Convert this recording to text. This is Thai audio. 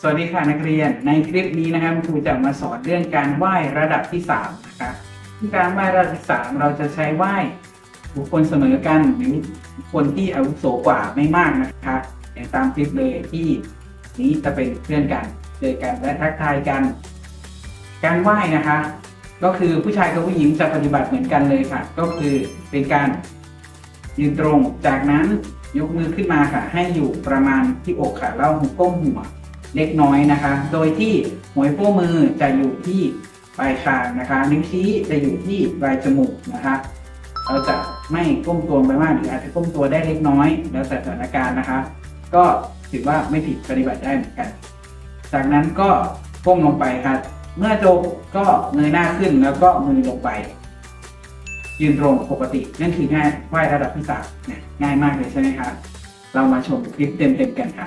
สวัสดีค่ะนักเรียน ในคลิปนี้นะครับครูจะมาสอนเรื่องการไหว้ระดับที่สามนะครับการไหว้ระดับที่สามเราจะใช้ไหว้บุคคลเสมอกันหรือคคลที่อาวุโสกว่าไม่มากนะคะอย่างตามคลิปเลยที่นี้จะเป็นเพื่อนกันเจอกันและทักทายกัน การไหว้นะคะ ก็คือผู้ชายกับผู้หญิงจะปฏิบัติเหมือนกันเลยค่ะ ก็คือเป็นการยืนตรงจากนั้นยกมือขึ้นมาค่ะ ให้อยู่ประมาณที่อกค่ะแล้วก้มหัว เล็กน้อยนะคะ โดยที่หัวโป้มือจะอยู่ที่ปลายคางนะคะ นิ้วชี้จะอยู่ที่ปลายจมูกนะคะ เราจะไม่ก้มตัวไปมากหรืออาจจะก้มตัวได้เล็กน้อย แล้วแต่สถานการณ์นะคะ ก็ถือว่าไม่ผิดปฏิบัติได้เหมือนกัน จากนั้นก็ก้มลงไปครับ เมื่อจบก็เงยหน้าขึ้นแล้วก็มือลงไป ยืนตรงปกติ นั่นคือง่ายไหว้ระดับที่สามง่ายมากเลยใช่ไหมครับเรามาชมคลิปเต็มๆกันค่ะ